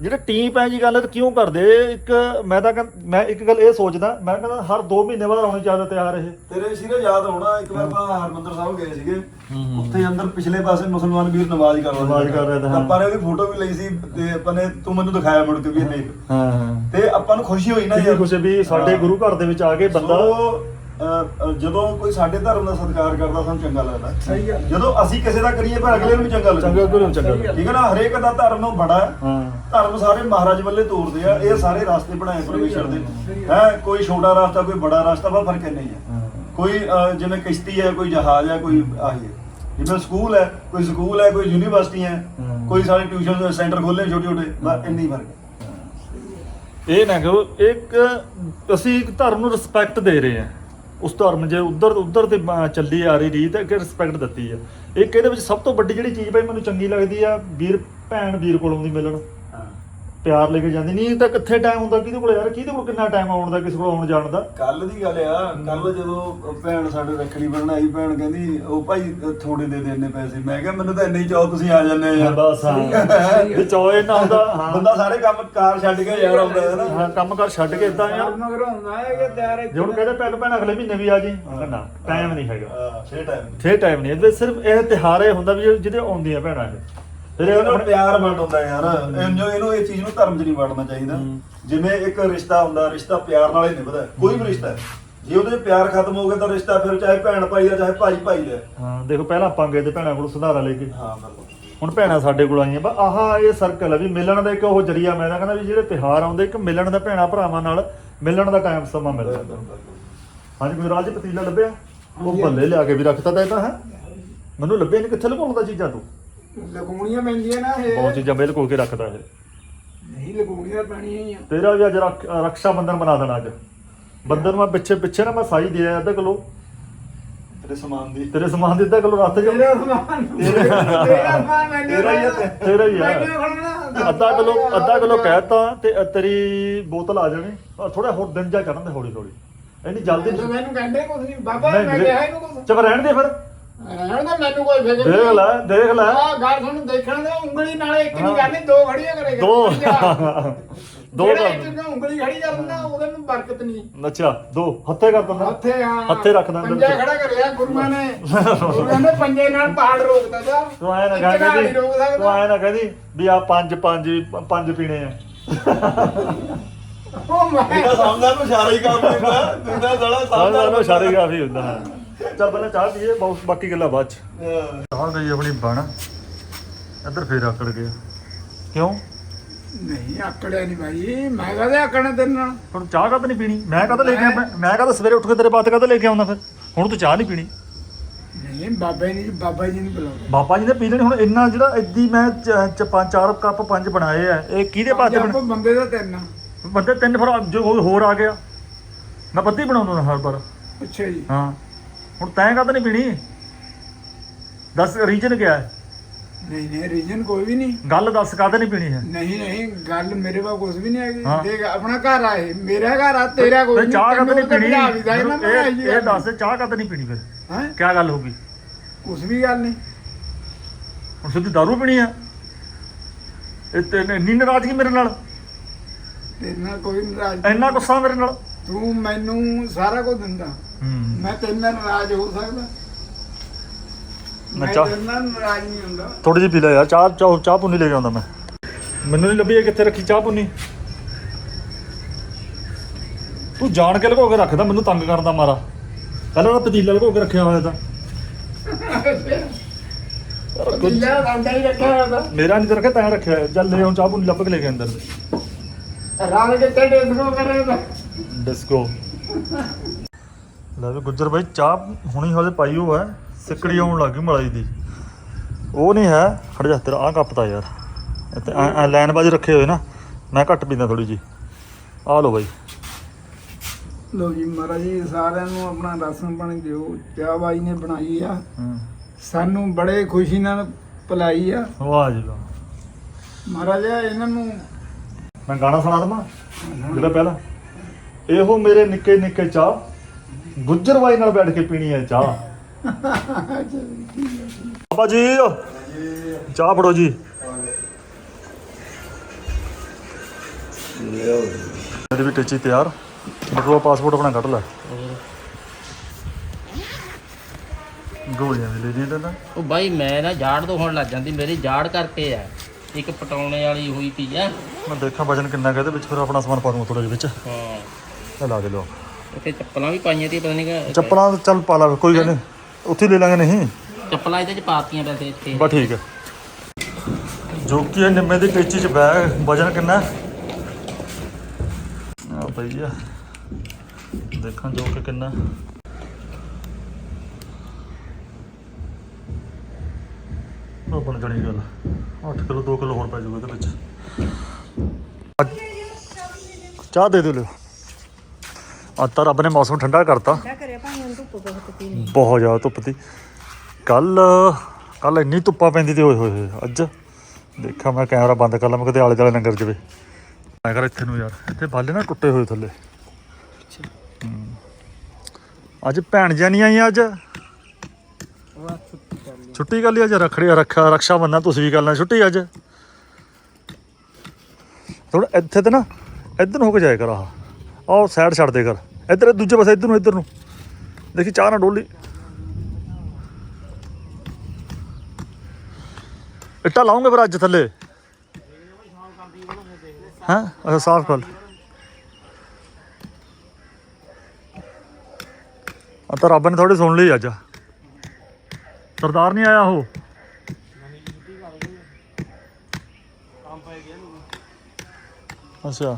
ਜਿਹੜੇ ਟੀਮ ਪੈ ਜੀ ਗੱਲ ਹੈ ਤਾਂ ਕਿਉਂ ਕਰਦੇ? ਇੱਕ ਮੈਂ ਤਾਂ ਕਹਿੰ- ਮੈਂ ਇੱਕ ਗੱਲ ਇਹ ਸੋਚਦਾ ਮੈਂ ਕਹਿੰਦਾ ਹਰ 2 ਮਹੀਨੇ ਬਾਅਦ ਆਉਣੀ ਚਾਹੀਦਾ ਤਿਹਾਰ ਇਹ। ਤੇਰੇ ਸੀਰੇ ਯਾਦ ਹੋਣਾ ਇੱਕ ਵਾਰ ਆਪਾਂ ਹਰਮੰਦਰ ਸਾਹਿਬ ਗਏ ਸੀਗੇ। ਉੱਥੇ ਅੰਦਰ ਪਿਛਲੇ ਪਾਸੇ ਮੁਸਲਮਾਨ ਵੀਰ ਨਮਾਜ਼ ਕਰ ਰਹੇ। ਨਮਾਜ਼ ਕਰ ਰਹੇ ਤੇ, ਹਾਂ। ਆਪਾਂ ਨੇ ਉਹਦੀ ਫੋਟੋ ਵੀ ਲਈ ਸੀ ਤੇ ਆਪਾਂ ਨੇ ਤੂੰ ਮੈਨੂੰ ਦਿਖਾਇਆ ਮੁੜ ਕੇ ਵੀ ਇਹ ਹਾਂ ਹਾਂ। ਤੇ ਆਪਾਂ ਨੂੰ ਖੁਸ਼ੀ ਹੋਈ ਨਾ ਕਿੰਨੀ ਖੁਸ਼ੀ ਵੀ ਸਾਡੇ ਹਾਂ। ਗੁਰੂ ਘਰ ਦੇ ਵਿੱਚ ਆ ਕੇ ਬੰਦਾ ਸੋ, ਜਦੋਂ ਕੋਈ ਸਾਡੇ ਧਰਮ ਦਾ ਸਤਿਕਾਰ ਕਰਦਾ ਸਾਨੂੰ ਚੰਗਾ ਲੱਗਦਾ। ਸਹੀ ਗੱਲ ਜਦੋਂ ਅਸੀਂ ਕਿਸੇ ਦਾ ਕਰੀਏ ਪਰ ਅਗਲੇ ਨੂੰ ਵੀ ਚੰਗਾ ਲੱਗਦਾ। ਚੰਗਾ ਗੁਰੂ ਚੰਗਾ ਠੀਕ ਹੈ ਨਾ? ਹਰੇਕ ਦਾ ਧਰਮ ਬੜਾ ਹੈ। ਹਾਂ। ਧਰਮ ਸਾਰੇ ਮਹਾਰਾਜ ਵੱਲੇ ਤੋਰਦੇ ਆ। ਇਹ ਸਾਰੇ ਰਸਤੇ ਬਣਾਏ ਪਰਮੇਸ਼ਰ ਦੇ। ਹੈ ਕੋਈ ਛੋਟਾ ਰਸਤਾ ਕੋਈ ਬੜਾ ਰਸਤਾ ਬਾ ਫ਼ਰਕ ਨਹੀਂ ਹੈ ਕੋਈ ਜਿਵੇਂ ਕਿਸ਼ਤੀ ਹੈ ਕੋਈ ਜਹਾਜ਼ ਹੈ ਕੋਈ ਆਹੀ ਹੈ। ਜਿਵੇਂ ਸਕੂਲ ਹੈ ਕੋਈ ਸਕੂਲ ਹੈ ਕੋਈ ਯੂਨੀਵਰਸਿਟੀ ਹੈ। ਕੋਈ ਸਾਰੇ ਟਿਊਸ਼ਨ ਸੈਂਟਰ ਖੋਲੇ ਛੋਟੇ ਛੋਟੇ ਬਸ ਇੰਨੀ ਫ਼ਰਕ ਹੈ। ਇਹ ਨਾ ਕਿ ਇੱਕ ਅਸੀਂ ਇੱਕ ਧਰਮ ਨੂੰ ਰਿਸਪੈਕਟ ਦੇ ਰਹੇ ਹਾਂ। ਉਸ ਧਰਮ ਜੇ ਉਧਰ ਉਧਰ ਤੇ ਅਹ, ਚੱਲੀ ਆ ਰਹੀ ਰੀਤ ਹੈ ਕਿ ਰਿਸਪੈਕਟ ਦਿੱਤੀ ਆ। ਇੱਕ ਇਹਦੇ ਵਿੱਚ ਸਭ ਤੋਂ ਵੱਡੀ ਜਿਹੜੀ ਚੀਜ਼ ਭਾਈ ਮੈਨੂੰ ਚੰਗੀ ਲੱਗਦੀ ਆ ਵੀਰ ਭੈਣ ਵੀਰ ਕੋਲੋਂ ਆਉਂਦੀ ਮਿਲਣ। ਪਿਆਰ ਲੈ ਕੇ ਜਾਂਦੀ। ਨਹੀਂ ਤਾਂ ਕਿੱਥੇ ਟਾਈਮ ਹੁੰਦਾ? ਕਿਹਦੇ ਕੋਲ ਯਾਰ? ਕਿਹਦੇ ਕੋਲ ਕਿੰਨਾ ਟਾਈਮ ਆਉਣ ਦਾ ਕਿਸੇ ਕੋਲ ਆਉਣ ਜਾਣ ਦਾ? ਕੱਲ ਦੀ ਗੱਲ ਆ। ਕੱਲ ਜਦੋਂ ਭੈਣ ਸਾਡੇ ਰੱਖੜੀ ਬਣਨ ਆਈ ਭੈਣ ਕਹਿੰਦੀ ਉਹ ਭਾਈ ਥੋੜੇ ਦੇ ਦੇ ਇੰਨੇ ਪੈਸੇ। ਮੈਂ ਕਿਹਾ ਮੈਨੂੰ ਤਾਂ ਇੰਨੇ ਹੀ ਚਾਹ ਤੁਸੀਂ ਆ ਜਾਂਦੇ ਆ ਬਸ ਹਾਂ। ਇਹ ਚੋਏ ਨਾ ਹੁੰਦਾ ਹਾਂ। ਬੰਦਾ ਸਾਰੇ ਕੰਮ ਕਾਰ ਛੱਡ ਕੇ ਯਾਰ ਆਉਂਦਾ ਹੈ ਨਾ। ਹਾਂ, ਕੰਮ ਕਰ ਛੱਡ ਕੇ ਇਦਾਂ ਯਾਰ ਮਗਰ ਹੁੰਦਾ ਹੈ ਕਿ ਤਿਆਰ ਜੇ ਹੁਣ ਕਹਿੰਦੇ ਭੈਣ ਭੈਣ ਅਗਲੇ ਮਹੀਨੇ ਵੀ ਆ ਜੀ। ਮੈਂ ਕਿਹਾ ਨਾ ਟਾਈਮ ਨਹੀਂ ਹੈਗਾ। ਹਾਂ ਛੇ ਟਾਈਮ ਫੇਰ ਟਾਈਮ ਨਹੀਂ। ਇਹਦੇ ਵਿੱਚ ਸਿਰਫ ਇਹ ਤਿਹਾਰ ਇਹ ਹੁੰਦਾ ਵੀ ਜਿਹਦੇ ਆਉਂਦੀਆਂ ਭੈਣਾਂ ਇਹ। ਫਿਰ ਇਹ ਇਹਨੂੰ ਪਿਆਰ ਵੰਡ ਹੁੰਦਾ ਯਾਰ। ਇਹਨੂੰ ਇਹਨੂੰ ਇਹ ਚੀਜ਼ ਨੂੰ ਧਰਮ 'ਚ ਨਹੀਂ ਵੰਡਣਾ ਚਾਹੀਦਾ। ਜਿਵੇਂ ਇੱਕ ਰਿਸ਼ਤਾ ਹੁੰਦਾ ਰਿਸ਼ਤਾ ਪਿਆਰ ਨਾਲ ਹੀ ਨਿਭਦਾ। ਕੋਈ ਵੀ ਰਿਸ਼ਤਾ। ਜੇ ਉਹਦੇ ਪਿਆਰ ਖਤਮ ਹੋ ਗਿਆ ਤਾਂ ਰਿਸ਼ਤਾ ਫਿਰ ਚਾਹੇ ਭੈਣ ਭਾਈ ਦਾ ਚਾਹੇ ਭਾਈ ਭਾਈ ਦਾ ਹਾਂ ਦੇਖੋ ਪਹਿਲਾਂ ਆਪਾਂ ਗਏ ਤੇ ਭੈਣਾਂ ਕੋਲ ਸੁਧਾਰਾ ਲੈ ਕੇ। ਹਾਂ ਬਿਲਕੁਲ। ਹੁਣ ਭੈਣਾਂ ਸਾਡੇ ਕੋਲ ਆਈਆਂ ਬਸ ਆਹ ਇਹ ਸਰਕਲ ਹੈ ਵੀ ਮਿਲਣ ਦਾ ਇੱਕ ਉਹ ਜਰੀਆ ਮੈਂ ਤਾਂ ਕਹਿੰਦਾ ਵੀ ਜਿਹੜੇ ਤਿਉਹਾਰ ਆਉਂਦੇ ਇੱਕ ਮਿਲਣ ਦਾ ਭੈਣਾਂ ਭਰਾਵਾਂ ਨਾਲ ਮਿਲਣ ਦਾ ਟਾਈਮ ਸਮਾਂ ਮਿਲਦਾ। ਹਾਂਜੀ ਕੋਈ ਰਾਜ ਪਤੀਲਾ ਲੱਭਿਆ? ਉਹ ਬੱਲੇ ਲਿਆ ਕੇ ਵੀ ਰੱਖਤਾ ਤਾਂ ਇਹ ਤਾਂ ਹੈ? ਮੈਨੂੰ ਲੱਭਿਆ ਨਹੀਂ ਕਿੱਥੇ ਲਗਾਉਂਦਾ ਚੀਜ਼ਾਂ ਤੂੰ? ਲਗਾਉਣੀਆਂ ਪੈਂਦੀਆਂ ਨਾ ਇਹ। ਬਹੁਤ ਚੀਜ਼ਾਂ ਬਿਲਕੁਲ ਕੇ ਰੱਖਦਾ ਇਹ। ਨਹੀਂ ਲਗਾਉਣੀਆਂ ਪੈਣੀਆਂ ਹੀ ਆ। ਤੇਰਾ ਵੀ ਅੱਜ ਰੱਖ- ਰਕਸ਼ਾ ਬੰਧਨ ਬਣਾ ਦੇਣਾ ਅੱਜ। ਬੰਧਨ ਮੈਂ ਪਿੱਛੇ ਪਿੱਛੇ ਨਾ ਮੈਂ ਸਾਈ ਦੇ ਆਇਆ ਅੱਧਾ ਕਿਲੋ। ਤੇਰੇ ਸਮਾਨ ਦੀ। ਤੇਰੇ ਸਮਾਨ ਦੇ ਅੱਧਾ ਕਿਲੋ ਰੱਖ ਜਾ। ਤੇਰਾ ਸਮਾਨ। ਤੇਰਾ ਸਮਾਨ। ਮੈਨੂੰ ਤੇਰਾ ਹੀ ਆ। ਤੇ- ਤੇਰਾ ਹੀ ਆ। ਮੈਨੂੰ ਖੜਨਾ। ਅੱਧਾ ਕਿਲੋ ਅੱਧਾ ਕਿਲੋ ਕਹਿਤਾ ਤੇ ਅ- ਤੇਰੀ ਬੋਤਲ ਆ ਜਾਣੀ। ਥੋੜਾ ਹੋਰ ਦਿਨ ਜਾ ਕਰਨ ਦੇ ਹੌਲੀ ਹੌਲੀ ਇੰਨੀ ਜਲਦੀ ਮੈਨੂੰ ਕਹਿੰਦੇ ਕੁਝ ਨਹੀਂ ਬਾਬਾ ਨਹੀਂ, ਮੈਂ ਵੀਰੇ। ਕਿਹਾ ਇਹਨੂੰ ਕੁਝ ਚੁੱਪ ਰਹਿਣ ਦੇ ਫਿਰ। ਰਹਿਣ ਦਾ ਮੈਨੂੰ ਕੋਈ ਫਿਕਰ ਦੇਖ ਲੈ ਦੇਖ ਲੈ। ਆ ਗੱਲ ਤੁਹਾਨੂੰ ਦੇਖਣ ਦੇ ਉਂਗਲੀ ਨਾਲ ਇੱਕ ਨਹੀਂ ਕਰਨੀ ਦੋ ਖੜੀਆਂ ਕਰੇਗਾ। ਦੋ। ਦੋ ਜਿਹੜਾ ਕਰ ਇੱਕ ਨੂੰ ਉਂਗਲੀ ਖੜੀ ਕਰ ਦਿੰਦਾ ਉਹਦੇ ਨੂੰ ਬਰਕਤ ਨਹੀਂ। ਅੱਛਾ ਦੋ। ਹੱਥੇ ਕਰ ਦਿੰਦਾ। ਹੱਥੇ ਆ ਹੱਥੇ ਰੱਖ ਦਿੰਦਾ ਪੰਜਾ ਖੜਾ ਕਰਿਆ ਗੁਰੂਆਂ ਨੇ। ਗੁਰੂਆਂ ਨੇ ਪੰਜੇ ਨਾਲ ਪਹਾੜ ਰੋਕਦਾ ਤਾ ਤੂੰ ਆਇਆ ਨਾ ਇੱਕ ਨਾਲ ਨਹੀਂ ਰੋਕ ਕਹਿੰਦੀ ਤੂੰ ਸਕਦਾ ਆਇਆ ਨਾ ਕਹਿੰਦੀ ਵੀ ਆ ਪੰਜ ਪੰਜ ਪੰਜ ਪੀਣੇ ਆ। ਉਹ ਮੈਂ ਇਹਦਾ ਸਮਝਦਾ ਨੂੰ ਇਸ਼ਾਰਾ ਹੀ ਕੰਮ ਦਿੰਦਾ ਦਿੰਦਾ ਸਾਲਾ ਸਾਰਾ ਨੂੰ ਇਸ਼ਾਰੇ ਕਾਫੀ ਹੁੰਦਾ। ਹੈ ਚੱਲ ਪਹਿਲਾਂ ਚਾਹ ਪੀਏ ਬਹੁਤ ਬਾਕੀ ਗੱਲਾਂ ਬਾਅਦ ਚ। ਹਾਂ। ਚਾਹ ਗਈ ਆਪਣੀ ਬਣ। ਇੱਧਰ ਫੇਰ ਆਕੜ ਗਿਆ। ਕਿਉਂ? ਨਹੀਂ ਆਕੜਿਆ ਨਹੀਂ ਭਾਈ ਮੈਂ ਕਹਦੇ ਆਕੜਨਾ ਤੇਰੇ ਨਾਲ? ਹੁਣ ਚਾਹ ਕਦ ਨਹੀਂ ਪੀਣੀ? ਮੈਂ ਕਦ ਲੈ ਕੇ ਮੈਂ ਕਦ ਸਵੇਰੇ ਉੱਠ ਕੇ ਤੇਰੇ ਬਾਤ ਕਦ ਲੈ ਕੇ ਆਉਂਦਾ ਫਿਰ? ਹੁਣ ਤੂੰ ਚਾਹ ਨਹੀਂ ਪੀਣੀ। ਨਹੀਂ ਬਾਬਾ ਜੀ ਨੇ ਬਾਬਾ ਜੀ ਨੂੰ ਬੁਲਾਉਂਦਾ। ਬਾਬਾ ਜੀ ਨੇ ਪੀ ਲੈਣੀ ਹੁਣ ਇੰਨਾ ਜਿਹੜਾ ਇੱਦੀ ਮੈਂ ਚ- ਚ- ਪੰਜ ਚਾਰ ਕੱਪ ਪੰਜ ਬਣਾਏ ਆ ਇਹ ਕਿਹਦੇ ਆਪਾਂ ਬੰਦੇ ਦਾ ਤਿੰਨ ਬੰਦੇ ਤਿੰਨ ਫਿਰ ਜੋ ਹੋਰ ਆ ਗਿਆ। ਮੈਂ ਪੱਤੀ ਬਣਾਉਂਦਾ ਹਰ ਵਾਰ। ਅੱਛਾ ਜੀ। ਹਾਂ। ਹੁਣ ਤੈਂ ਕਦ ਨਹੀਂ ਪੀਣੀ? ਦੱਸ ਰੀਜਨ ਕਿਆ ਹੈ? ਨਹੀਂ ਨਹੀਂ ਰੀਜਨ ਕੋਈ ਵੀ ਨਹੀਂ। ਗੱਲ ਦੱਸ ਕਦ ਨਹੀਂ ਪੀਣੀ ਹੈ? ਨਹੀਂ ਨਹੀਂ ਗੱਲ ਮੇਰੇ ਕੋਲ ਕੁਝ ਵੀ ਨਹੀਂ ਹੈਗੀ। ਹਾਂ। ਦੇਖ ਆਪਣਾ ਘਰ ਆ ਇਹ। ਮੇਰਾ ਘਰ ਆ ਤੇਰਾ ਕੋਈ ਤੇ ਚਾਹ ਕਦ ਨਹੀਂ ਪੀਣੀ? ਇਹ ਦੱਸ ਚਾਹ ਕਦ ਨਹੀਂ ਪੀਣੀ ਫਿਰ? ਹੈ? ਕਿਆ ਗੱਲ ਹੋ ਗਈ? ਕੁਝ ਵੀ ਗੱਲ ਨਹੀਂ। ਹੁਣ ਸਿੱਧੀ ਦਾਰੂ ਪੀਣੀ ਆ ਇਹ ਤੇ ਇੰਨੀ ਨਾਰਾਜ਼ਗੀ ਮੇਰੇ ਨਾਲ? ਤੇਰੇ ਨਾਲ ਕੋਈ ਨਾਰਾਜ਼ ਇੰਨਾ ਗੁੱਸਾ ਮੇਰੇ ਨਾਲ? ਤੂੰ ਮੈਨੂੰ ਸਾਰਾ ਕੁਝ ਦਿੰਦਾ। ਹੂੰ। ਮੈਂ ਤੇਰੇ ਨਾਲ ਨਾਰਾਜ਼ ਹੋ ਸਕਦਾ। ਮੈਂ ਤੇਰੇ ਨਾਲ ਨਾਰਾਜ਼ ਨਹੀਂ ਹੁੰਦਾ। ਥੋੜੀ ਜਿਹੀ ਪੀ ਲੈ ਯਾਰ ਚਾਹ ਚਾਹ ਚਾਹ ਪੁੰਨੀ ਲੈ ਕੇ ਆਉਂਦਾ ਮੈਂ। ਮੈਨੂੰ ਨਹੀਂ ਲੱਭੀ ਇਹ ਕਿੱਥੇ ਰੱਖੀ ਚਾਹ ਪੁੰਨੀ ਤੂੰ ਜਾਣ ਕੇ ਲਗੋ ਕੇ ਰੱਖਦਾ ਮੈਨੂੰ ਤੰਗ ਕਰਦਾ ਮਾਰਾ। ਪਹਿਲਾਂ ਤਾਂ ਪਤੀਲਾ ਲਗੋ ਕੇ ਰੱਖਿਆ ਹੋਇਆ ਤਾਂ। ਯਾਰ ਕੁਝ- ਪੀਲਾ ਰੰਡਾ ਹੀ ਰੱਖਿਆ ਹੋਇਆ ਤਾ। ਮੇਰਾ ਨਹੀਂ ਤਾਂ ਰੱਖਿਆ ਤੈਂ ਰੱਖਿਆ ਹੋਇਆ। ਚੱਲ ਲੈ ਆਉਂ ਚਾਹ ਪੁੰਨੀ ਲੱਭ ਕੇ ਲੈ ਕੇ ਅੰਦਰ। ਰਾਤ ਕਿੱਥੇ ਡਿਸਕੋ ਕਰੇਗਾ ਡਿਸਕੋ। ਲੈ ਵੀ ਗੁੱਜਰ ਬਾਈ ਚਾਹ ਹੁਣੀ ਹਲੇ ਪਾਈ ਹੋ ਹੈ ਸਿੱਕੜੀ ਆਉਣ ਲੱਗੀ ਮਲਾਈ ਦੀ। ਉਹ ਨਹੀਂ ਹੈ ਖੜ ਜਾ ਤੇਰਾ ਆਹ ਕੱਪ ਤਾ ਯਾਰ। ਇੱਥੇ ਐ ਐ ਲਾਈਨ ਬਾਜ ਰੱਖੇ ਹੋਏ ਨਾ ਮੈਂ ਘੱਟ ਪੀਂਦਾ ਥੋੜੀ ਜੀ ਆ ਲਓ ਬਾਈ। ਲੋ ਜੀ ਮਹਾਰਾਜ ਜੀ ਸਾਰਿਆਂ ਨੂੰ ਆਪਣਾ ਰਸਮ ਪਾਣੀ ਦਿਓ। ਚਾਹ ਬਾਈ ਨੇ ਬਣਾਈ ਆ। ਹੂੰ। ਸਾਨੂੰ ਬੜੇ ਖੁਸ਼ੀ ਨਾਲ ਪਲਾਈ ਆ। ਵਾਹ ਜੀ ਵਾਹ। ਮਹਾਰਾਜ ਇਹਨਾਂ ਨੂੰ ਮੈਂ ਗਾਣਾ ਸੁਣਾ ਦਵਾਂ ਜਿਹੜਾ ਪਹਿਲਾਂ। ਇਹੋ ਮੇਰੇ ਨਿੱਕੇ ਨਿੱਕੇ ਚਾਹ। ਗੁੱਜਰ ਬਾਈ ਨਾਲ ਬੈਠ ਕੇ ਪੀਣੀ ਹੈ ਚਾਹ। ਬਾਬਾ ਜੀ ਚਾਹ ਫੜੋ ਜੀ। ਇਹਦੇ ਵੀ ਟਿੱਚੀ ਤਿਆਰ। ਬਟੂਆ ਪਾਸਪੋਰਟ ਆਪਣਾ ਕੱਢ ਲੈ। ਗੋਲੀਆਂ ਵੀ ਲੈ ਤਾਂ ਉਹ ਬਾਈ ਮੈਂ ਨਾ ਜਾੜ ਤੋਂ ਹੋਣ ਲੱਗ ਜਾਂਦੀ ਮੇਰੀ ਜਾੜ ਕਰਕੇ ਆ। ਇੱਕ ਪਟਾਉਣੇ ਵਾਲੀ ਹੋਈ ਪਈ ਆ। ਮੈਂ ਦੇਖਾਂ ਵਜਨ ਕਿੰਨਾ ਕੁ ਇਹਦੇ ਵਿੱਚ ਫਿਰ ਆਪਣਾ ਸਮਾਨ ਪਾ ਦੂੰਗਾ ਥੋੜਾ ਜਿਹਾ ਵਿੱਚ। ਹਾਂ। ਲਾ ਦੇ ਲੋ ਉੱਥੇ ਚੱਪਲਾਂ ਵੀ ਪਾਈਆਂ ਤੀ ਪਤਾ ਨਹੀਂ ਚੱਪਲਾਂ ਤਾਂ ਚੱਲ ਪਾ ਲਾ ਕੋਈ ਗੱਲ ਨਹੀਂ ਉੱਥੇ ਹੀ ਲੈ ਲਾਂਗੇ ਨਹੀਂ। ਚੱਪਲਾਂ ਇਹਦੇ ਚ ਪਾਤੀਆਂ ਵੈਸੇ ਇੱਥੇ। ਬਸ ਠੀਕ ਹੈ ਜੋ ਕਿ ਇਹ ਨਿੰਮੇ ਦੀ ਟੇਚੀ ਚ ਬੈਗ ਵਜਨ ਕਿੰਨਾ? ਆ। ਭਈਆ ਦੇਖਾਂ ਜੋ ਕਿ ਕਿੰਨਾ। ਉਹ ਬਣ ਜਣੀ ਗੱਲ। 8 ਕਿਲੋ 2 ਕਿਲੋ ਹੋਰ ਪੈ ਜਾਊਗਾ ਇਹਦੇ ਵਿੱਚ। ਚਾਹ ਦੇ ਦਿਓ ਲਿਓ। ਅੱਜ ਤਾਂ ਰੱਬ ਨੇ ਮੌਸਮ ਠੰਡਾ ਕਰਤਾ। ਕਰਿਆ ਧੁੱਪ ਬਹੁਤ ਪਈ ਬਹੁਤ ਜ਼ਿਆਦਾ ਧੁੱਪ ਦੀ ਕੱਲ ਕੱਲ ਇੰਨੀ ਧੁੱਪਾਂ ਪੈਂਦੀ ਤੇ ਓਏ ਹੋਏ ਹੋਏ ਅੱਜ। ਦੇਖਾਂ ਮੈਂ ਕੈਮਰਾ ਬੰਦ ਕਰ ਲਾਂ ਮੈਂ ਕਿਤੇ ਆਲੇ ਦੁਆਲੇ ਲੰਗਰ ਜਵੇ। ਮੈਂ ਕਰ ਇੱਥੇ ਨੂੰ ਯਾਰ ਇੱਥੇ ਬਾਲੇ ਨਾ ਟੁੱਟੇ ਹੋਏ ਥੱਲੇ। ਅੱਜ ਭੈਣ ਜਾਨੀ ਆਈ ਅੱਜ। ਛੁੱਟੀ ਕਰ ਲਈ ਅੱਜ ਰਖੜੀ ਰੱਖਾ ਰਕਸ਼ਾ ਬੰਨਾ ਤੁਸੀਂ ਵੀ ਕਰ ਲੈਣਾ ਛੁੱਟੀ ਅੱਜ। ਥੋੜਾ ਇੱਥੇ ਤੇ ਨਾ ਇੱਧਰ ਹੋ ਕੇ ਜਾਇਆ ਕਰ ਆਹ। ਆਹ ਸਾਈਡ ਛੱਡ ਦੇ ਕਰ ਇੱਧਰ, ਦੂਜੇ ਪਾਸੇ, ਇੱਧਰ ਨੂੰ ਇੱਧਰ ਨੂੰ। ਦੇਖੀ, ਚਾਹ ਨਾ ਡੋਲੀ। ਇੱਟਾਂ ਲਾਉਂਗੇ ਫਿਰ ਅੱਜ ਥੱਲੇ। ਹਾਂ? ਅੱਛਾ, ਸਾਫ਼ ਕਰ ਆ ਤਾਂ ਰੱਬ ਨੇ ਥੋੜੀ ਸੁਣ ਲਈ ਅੱਜ। ਸਰਦਾਰ ਨਹੀਂ ਆਇਆ ਉਹ। ਅੱਛਾ।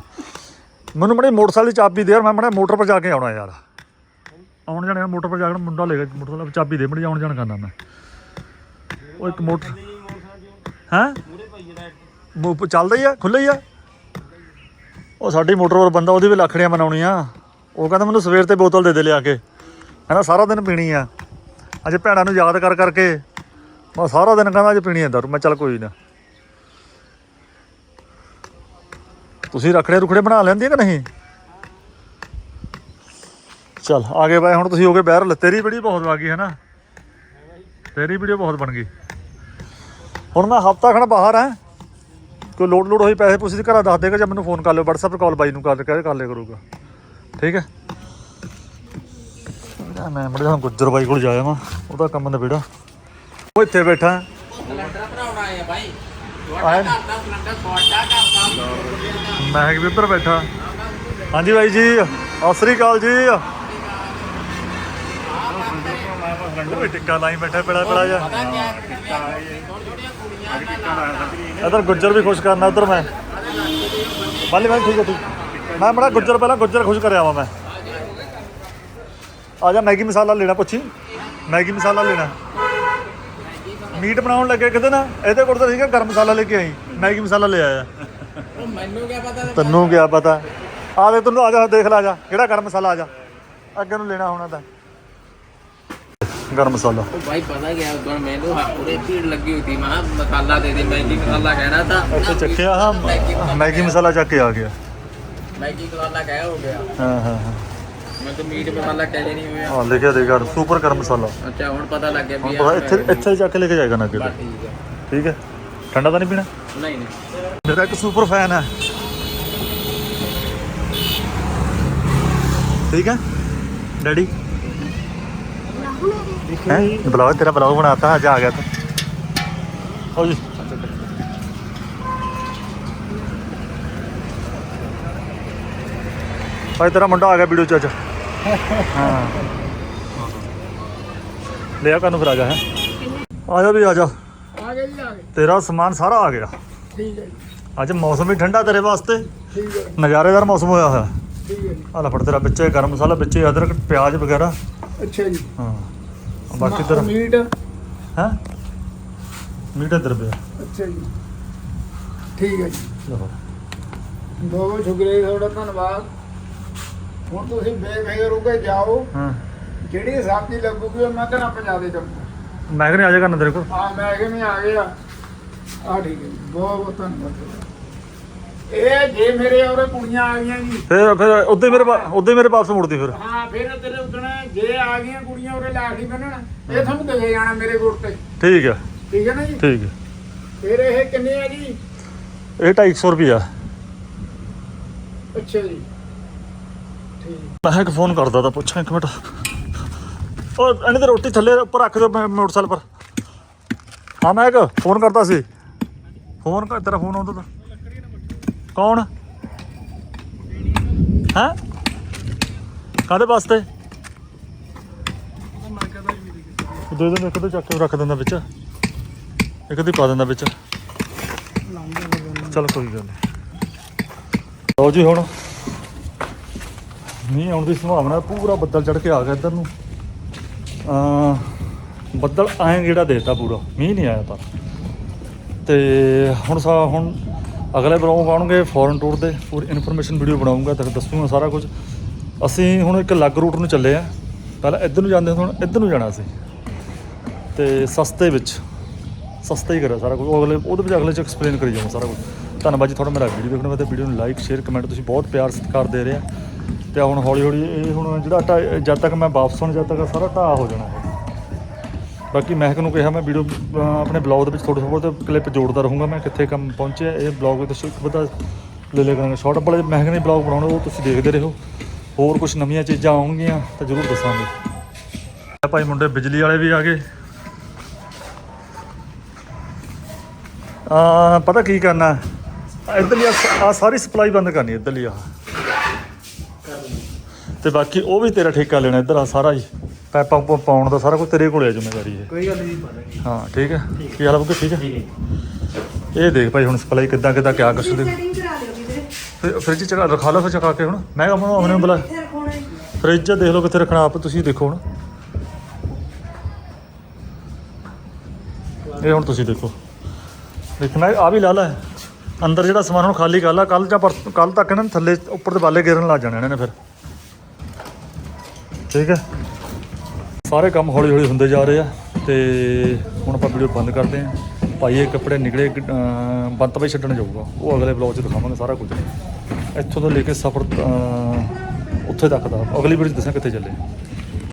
ਮੈਨੂੰ ਮੜੇ ਮੋਟਰਸਾਈਕਲ ਦੀ ਚਾਬੀ ਦੇ ਯਾਰ, ਮੈਂ ਮੜੇ ਮੋਟਰ ਪਰ ਜਾ ਕੇ ਆਉਣਾ ਯਾਰ। ਆਉਣ ਜਾਣੇ ਮੋਟਰ ਪਰ ਜਾ ਕੇ ਮੁੰਡਾ ਲੈ ਗਿਆ, ਮੋਟਰਸਾਈਕਲ ਚਾਬੀ ਦੇ, ਮੜੀ ਆਉਣ ਜਾਣ ਕਰਨਾ ਮੈਂ। ਉਹ ਇੱਕ ਮੋਟਰ ਹੈਂ? ਮੋ ਚੱਲਦਾ ਹੀ ਆ, ਖੁੱਲ੍ਹਾ ਹੀ ਆ। ਉਹ ਸਾਡੀ ਮੋਟਰ ਪਰ ਬੰਦਾ ਉਹਦੀ ਵੀ ਲੱਖੜੀਆਂ ਮਨਾਉਣੀ ਆ ਉਹ ਕਹਿੰਦਾ ਮੈਨੂੰ ਸਵੇਰ ਤੇ ਬੋਤਲ ਦੇ ਦੇ ਲਿਆ ਕੇ। ਕਹਿੰਦਾ ਸਾਰਾ ਦਿਨ ਪੀਣੀ ਆ। ਅੱਜ ਭੈਣਾਂ ਨੂੰ ਯਾਦ ਕਰ ਕਰਕੇ, ਮੈਂ ਸਾਰਾ ਦਿਨ ਕਹਿੰਦਾ ਅੱਜ ਪੀਣੀ ਆ ਦਾਰੂ। ਮੈਂ ਚੱਲ ਕੋਈ ਨਾ। ਤੁਸੀਂ ਰਖੜੇ ਰੁਖੜੇ ਬਣਾ ਲੈਂਦੇ ਕਿ ਨਹੀਂ? ਚਲ ਆਗੇ ਬਾਈ ਹੁਣ ਤੁਸੀਂ ਹੋ ਗਏ ਬਹਿਰ। ਤੇਰੀ ਵੀਡੀਓ ਬਹੁਤ ਆ ਗਈ ਹੈ ਨਾ ਤੇਰੀ ਵੀਡੀਓ ਬਹੁਤ ਬਣ ਗਈ। ਹੁਣ ਮੈਂ ਹਫਤਾ ਖਣ ਬਾਹਰ ਆ। ਕੋਈ ਲੋਡ ਲੋਡ ਹੋਈ ਪੈਸੇ ਪੁੱਛਦੀ ਘਰਾਂ ਦੱਸ ਦੇਗਾ ਜਾਂ ਮੈਨੂੰ ਫੋਨ ਕਰ ਲਿਓ WhatsApp ਤੇ ਕਾਲ ਬਾਈ ਨੂੰ ਕਰ ਕਰ ਲਿਆ ਕਰੂਗਾ। ਠੀਕ ਹੈ? ਨਾ ਮੈਂ ਮੜੇ ਹੁਣ ਗੁੱਜਰ ਬਾਈ ਕੋਲ ਜਾਇਆ ਵਾਂ ਉਹਦਾ ਕੰਮ ਨਵੇੜਾ ਉਹ ਇੱਥੇ ਬੈਠਾ। ਸਿਲੰਡਰ ਭਰਾਉਣਾ ਆਏ ਆ ਬਾਈ। ਤੁਹਾਡਾ। ਘਰ ਦਾ ਸਿਲੰਡਰ ਤੁਹਾਡਾ ਘਰ ਦਾ। ਮੈਂ ਵੀ ਉੱਧਰ ਬੈਠਾ। ਹਾਂਜੀ ਬਾਈ ਜੀ, ਸਤਿ ਸ੍ਰੀ ਅਕਾਲ ਜੀ। ਉਹ ਵੀ ਟਿੱਕਾ ਲਾਈ ਬੈਠਾ ਪਿੜਾ ਪਿੜਾ ਜਾ ਇਧਰ ਗੁੱਜਰ ਵੀ ਖੁਸ਼ ਕਰਨਾ ਉਧਰ ਮੈਂ। ਬਾਲੀ ਮੈਂ ਠੀਕ ਹੈ, ਠੀਕ। ਮੈਂ ਬੜਾ ਗੁੱਜਰ, ਪਹਿਲਾਂ ਗੁੱਜਰ ਖੁਸ਼ ਕਰਿਆ ਵਾ ਮੈਂ। ਆ ਜਾ, ਮੈਗੀ ਮਸਾਲਾ ਲੈਣਾ, ਪੁੱਛੀ। ਮੈਗੀ ਮਸਾਲਾ ਲੈਣਾ। ਮੀਟ ਬਣਾਉਣ ਲੱਗੇ ਕਿਤੇ ਨਾ, ਇਹਦੇ ਕੋਲ ਤਾਂ ਸੀਗਾ ਗਰਮ ਮਸਾਲਾ ਲੈ ਕੇ ਆਈ। ਮੈਗੀ ਮਸਾਲਾ ਲੈ ਆਇਆ। ਉਹ ਮੈਨੂੰ ਕਿਆ ਪਤਾ ਤੈਨੂੰ ਕੀ ਪਤਾ? ਆ ਦੇ ਤੈਨੂੰ ਆ ਜਾ ਦੇਖ ਲਾ ਜਾ। ਕਿਹੜਾ ਗਰਮ ਮਸਾਲਾ ਆ ਜਾ। ਅੱਗੇ ਨੂੰ ਲੈਣਾ ਹੋਣਾ ਤਾਂ। ਗਰਮ ਮਸਾਲਾ। ਉਹ ਭਾਈ ਪਤਾ ਗਿਆ ਉਦੋਂ ਮੈਨੂੰ ਉਹਦੇ ਭੀੜ ਲੱਗੀ ਹੋਈ ਸੀ। ਮੈਂ ਮਸਾਲਾ ਦੇ ਦੇ ਮੈਗੀ ਮਸਾਲਾ ਕਹਿਣਾ ਤਾਂ। ਇੱਥੇ ਚੱਕਿਆ ਹਾਂ। ਮੈਗੀ ਮਸਾਲਾ ਚੱਕ ਕੇ ਆ ਗਿਆ। ਮੈਗੀ ਮਸਾਲਾ ਕਹਿ ਹੋ ਗਿਆ। ਹਾਂ ਹਾਂ ਹਾਂ। ਮੈਂ ਤਾਂ ਮੀਟ ਮਸਾਲਾ ਕਹਿ ਨਹੀਂ ਹੋਇਆ। ਹਾਂ ਲਿਖਿਆ ਦੇ ਘਰ ਸੁਪਰ ਗਰਮ ਮਸਾਲਾ। ਅੱਛਾ ਹੁਣ ਪਤਾ ਲੱਗ ਗਿਆ ਵੀ ਇੱਥੇ ਇੱਥੇ ਚੱਕ ਕੇ ਲੈ ਕੇ ਜਾਏਗਾ ਨਾ ਅੱਗੇ ਠੀਕ ਹੈ। ਠੰਡਾ ਤਾਂ ਨਹੀਂ ਪੀਣਾ? ਨਹੀਂ ਨਹੀਂ। ਮੇਰਾ ਇੱਕ ਸੁਪਰ ਫੈਨ ਹੈ। ਠੀਕ ਹੈ? ਡੈਡੀ ਹੈ? ਬਲੌਗ ਤੇਰਾ ਬਲੌਗ ਬਣਾਤਾ ਅੱਜ ਆ ਗਿਆ ਤੂੰ। ਹੋ ਜੀ। ਭਾਈ ਤੇਰਾ ਮੁੰਡਾ ਆ ਗਿਆ ਵੀਡੀਓ ਚ ਅੱਜ। ਹਾਂ। ਲਿਆ ਕਾਨੂੰ ਫਿਰ ਆ ਜਾ ਹੈ। ਆ ਜਾ ਵੀ ਆ ਜਾ। ਆ ਗਏ ਜੀ ਆ ਗਏ। ਤੇਰਾ ਸਮਾਨ ਸਾਰਾ ਆ ਗਿਆ। ਠੀਕ ਹੈ ਜੀ। ਅੱਜ ਮੌਸਮ ਵੀ ਠੰਡਾ ਤੇਰੇ ਵਾਸਤੇ। ਠੀਕ ਹੈ ਨਜ਼ਾਰੇਦਾਰ ਮੌਸਮ ਹੋਇਆ ਹੋਇਆ। ਠੀਕ ਹੈ ਜੀ। ਆ ਲੈ ਫੜ ਤੇਰਾ ਵਿੱਚੇ ਗਰਮ ਮਸਾਲਾ ਵਿੱਚੇ ਅਦਰਕ ਪਿਆਜ਼ ਵਗੈਰਾ। ਅੱਛਾ ਜੀ। ਹਾਂ। ਬਾਕੀ ਤੇਰਾ ਮੀਟ। ਹੈ? ਮੀਟ ਇੱਧਰ ਪਿਆ। ਅੱਛਾ ਜੀ। ਠੀਕ ਹੈ ਜੀ। ਲਓ ਬਹੁਤ ਬਹੁਤ ਸ਼ੁਕਰੀਆ ਤੁਹਾਡਾ ਧੰਨਵਾਦ। ਹੁਣ ਤੁਸੀਂ ਬੇਫਿਕਰ ਹੋ ਕੇ ਜਾਓ। ਹਾਂ। ਜਿਹੜੀ ਸਬਜ਼ੀ ਲੱਗੂਗੀ ਉਹ ਮੈਂ ਘਰਾਂ ਪਹੁੰਚਾ ਦੇ ਦਊਂਗਾ। ਮੈਂ ਕਹਿੰਦਾ ਆ ਜਾ ਕਰਨਾ ਤੇਰੇ ਕੋਲ। ਆ ਮੈਂ ਕਿਵੇਂ ਆ ਗਿਆ ਆ। ਠੀਕ ਹੈ ਬਹੁਤ ਬਹੁਤ ਧੰਨਵਾਦ। ਇਹ ਜੇ ਮੇਰੇ ਔਰੇ ਕੁੜੀਆਂ ਆ ਗਈਆਂ ਜੀ। ਫਿਰ ਫਿਰ ਉਦੋਂ ਮੇਰੇ ਉਦੋਂ ਮੇਰੇ ਵਾਪਸ ਮੁੜਦੀ ਫਿਰ। ਹਾਂ ਫਿਰ ਤੇਰੇ ਉਦਣ ਜੇ ਆ ਗਈਆਂ ਕੁੜੀਆਂ ਔਰੇ ਲਾਖੀ ਬੰਨਣ ਇਹ ਤੁਹਾਨੂੰ ਦੇ ਜਾਣਾ ਮੇਰੇ ਗੁੜ ਤੇ ਠੀਕ ਹੈ। ਠੀਕ ਹੈ ਨਾ ਜੀ? ਠੀਕ ਹੈ। ਫਿਰ ਇਹ ਕਿੰਨੇ ਆ ਜੀ? ਇਹ 250 ਰੁਪਿਆ ਅੱਛਾ ਜੀ। ਠੀਕ। ਮੈਂ ਇੱਕ ਫੋਨ ਕਰਦਾ ਤਾਂ ਪੁੱਛਾਂ ਇੱਕ ਮਿੰਟ। ਉਹ ਇਹਨੇ ਤੇ ਰੋਟੀ ਥੱਲੇ ਉੱਪਰ ਰੱਖ ਦਿਓ ਮੈਂ- ਮੋਟਰਸਾਈਕਲ ਪਰ। ਹਾਂ, ਮੈਂ ਇੱਕ ਫੋਨ ਕਰਦਾ ਸੀ। ਫੋਨ ਕਰ, ਤੇਰਾ ਫੋਨ ਆਉਂਦਾ ਤਾਂ। ਕੌਣ? ਹੈ? ਕਾਦੇ ਵਾਸਤੇ? ਦੇ ਦਿੰਦਾ, ਇੱਕ ਤੇ ਚੱਕ ਕੇ ਰੱਖ ਦਿੰਦਾ ਵਿੱਚ। ਇੱਕ ਦੀ ਪਾ ਦਿੰਦਾ ਵਿੱਚ। ਚਲ ਕੋਈ ਗੱਲ ਨਹੀਂ। ਲਓ ਜੀ ਹੁਣ। ਮੀਂਹ ਆਉਣ ਦੀ ਸੰਭਾਵਨਾ ਪੂਰਾ ਬੱਦਲ ਚੜ ਕੇ ਆ ਗਿਆ ਇੱਧਰ ਨੂੰ। ਅ ਬੱਦਲ ਐਂ ਜਿਹੜਾ ਦੇਤਾ ਪੂਰਾ ਮੀਂਹ ਨਹੀਂ ਆਇਆ ਤਾਂ। ਤੇ ਹੁਣ ਸਾ ਹੁਣ ਅਗਲੇ ਬਲੌਗ ਆਉਣਗੇ ਫੋਰਨ ਟੂਰ ਦੇ ਪੂਰੀ ਇਨਫੋਰਮੇਸ਼ਨ ਵੀਡੀਓ ਬਣਾਉਂਗਾ ਤਾਂ ਦੱਸੂਗਾ ਸਾਰਾ ਕੁਝ। ਅਸੀਂ ਹੁਣ ਇੱਕ ਅਲੱਗ ਰੂਟ ਨੂੰ ਚੱਲੇ ਆ। ਪਹਿਲਾਂ ਇੱਧਰ ਨੂੰ ਜਾਂਦੇ ਸੀ, ਹੁਣ ਇੱਧਰ ਨੂੰ ਜਾਣਾ ਸੀ ਤੇ ਸਸਤੇ ਵਿੱਚ ਸਸਤਾ ਹੀ ਕਰਿਆ ਸਾਰਾ ਕੁਝ। ਉਹ ਅਗਲੇ ਉਹਦੇ ਵਿੱਚ ਅਗਲੇ ਚ ਐਕਸਪਲੇਨ ਕਰੀ ਜਾਵਾਂ ਸਾਰਾ ਕੁਝ। ਧੰਨਵਾਦ ਜੀ ਤੁਹਾਡਾ ਮੇਰਾ ਵੀਡੀਓ ਦੇਖਣ ਵਾਸਤੇ। ਵੀਡੀਓ ਨੂੰ ਲਾਈਕ ਸ਼ੇਅਰ ਕਮੈਂਟ ਤੁਸੀਂ ਬਹੁਤ ਪਿਆਰ ਸਤਿਕਾਰ ਦੇ ਰਹੇ ਆ। ਤੇ ਹੁਣ ਹੌਲੀ ਹੌਲੀ, ਇਹ ਹੁਣ ਜਿਹੜਾ ਢਾਹ- ਜਦ ਤੱਕ ਮੈਂ ਵਾਪਸ ਆਉਣ, ਜਦ ਤੱਕ ਸਾਰਾ ਢਾਹ ਹੋ ਜਾਣਾ ਹੈ। ਬਾਕੀ ਮਹਿਕ ਨੂੰ ਕਿਹਾ ਮੈਂ ਵੀਡੀਓ ਆਪਣੇ ਬਲੌਗ ਦੇ ਵਿੱਚ ਥੋੜੇ ਥੋੜੇ ਕਲਿੱਪ ਜੋੜਦਾ ਰਹੂੰਗਾ ਮੈਂ ਕਿੱਥੇ ਕੰਮ ਪਹੁੰਚਿਆ, ਇਹ ਬਲੌਗ ਵਿੱਚ ਇੱਕ ਪਤਾ ਲੈ ਲੈ ਕਰਾਂਗੇ। ਸ਼ਾਰਟ ਵਾਲੇ ਮਹਿਕ ਨੇ ਬਲੌਗ ਬਣਾਉਣੇ, ਉਹ ਤੁਸੀਂ ਦੇਖਦੇ ਰਹੋ। ਹੋਰ ਕੁਝ ਨਵੀਆਂ ਚੀਜ਼ਾਂ ਆਉਣਗੀਆਂ, ਤਾਂ ਜ਼ਰੂਰ ਦੱਸਾਂਗੇ। ਭਾਈ ਮੁੰਡੇ, ਬਿਜਲੀ ਵਾਲੇ ਵੀ ਆ ਗਏ। ਆ ਪਤਾ ਕੀ ਕਰਨਾ? ਇਧਰਲੀ ਆ ਸਾਰੀ ਸਪਲਾਈ ਬੰਦ ਕਰਨੀ, ਇਧਰਲੀ ਆ ਤੇ ਬਾਕੀ ਉਹ ਵੀ ਤੇਰਾ ਠੇਕਾ ਲੈਣਾ ਇੱਧਰ ਆ ਸਾਰਾ ਹੀ ਪੈਪਾਂ ਪੂਪਾਂ ਪਾਉਣ ਦਾ ਸਾਰਾ ਕੁਝ ਤੇਰੇ ਕੋਲੇ ਆ ਜ਼ਿੰਮੇਵਾਰੀ ਹੈ ਕੋਈ ਗੱਲ ਨਹੀਂ ਪਾ ਦਾਂਗੇ ਹਾਂ ਠੀਕ ਹੈ? ਕੀ ਹਾਲ ਹੈ? ਠੀਕ ਹੈ ਇਹ ਦੇਖ ਭਾਈ ਹੁਣ ਸਪਲਾਈ ਕਿੱਦਾਂ ਕਿੱਦਾਂ ਕਿਆ ਕੁਛ ਦੇ ਸੈਟਿੰਗ ਕਰਾ ਵੀਰੇ। ਫਿਰ ਫ੍ਰਿਜ ਚ ਚਕਾ ਰਖਾ ਲਓ ਫਿਰ ਚਕਾ ਕੇ ਹੁਣ। ਮੈਂ ਕਹਾਂ ਆਪਣੇ ਨੂੰ ਬੁਲਾ? ਫ੍ਰਿਜ ਦੇਖ ਲਓ ਕਿੱਥੇ ਰੱਖਣਾ ਆਪ ਤੁਸੀਂ ਦੇਖੋ ਹੁਣ। ਇਹ ਹੁਣ ਤੁਸੀਂ ਦੇਖੋ। ਦੇਖਣਾ ਆ ਵੀ ਲਾ ਲੈ। ਅੰਦਰ ਜਿਹੜਾ ਸਮਾਨ ਹੁਣ ਖਾਲੀ ਕਰ ਲਾ ਕੱਲ ਜਾਂ ਕੱਲ ਤੱਕ ਇਹਨਾਂ ਨੇ ਥੱਲੇ ਉੱਪਰ ਦੇ ਬਾਲੇ ਗਿਰਨ ਲੱਗ ਜਾਣੇ ਇਹਨਾਂ ਨੇ ਫਿਰ। ਠੀਕ ਹੈ? ਸਾਰੇ ਕੰਮ ਹੌਲੀ ਹੌਲੀ ਹੁੰਦੇ ਜਾ ਰਹੇ ਆ ਤੇ ਹੁਣ ਆਪਾਂ ਵੀਡੀਓ ਬੰਦ ਕਰਦੇ ਹਾਂ। ਭਾਈ ਇਹ ਕੱਪੜੇ ਨਿਕਲੇ ਬੰਤ ਭਾਈ ਛੱਡਣ ਜਾਊਗਾ। ਉਹ ਅਗਲੇ ਬਲੌਗ 'ਚ ਦਿਖਾਵਾਂਗੇ ਸਾਰਾ ਕੁਝ। ਇੱਥੋਂ ਤੋਂ ਲੈ ਕੇ ਸਫ਼ਰ ਉੱਥੇ ਤੱਕ ਦਾ। ਅਗਲੀ ਵੀਡੀਓ 'ਚ ਦੱਸਾਂ ਕਿੱਥੇ ਚੱਲੇ।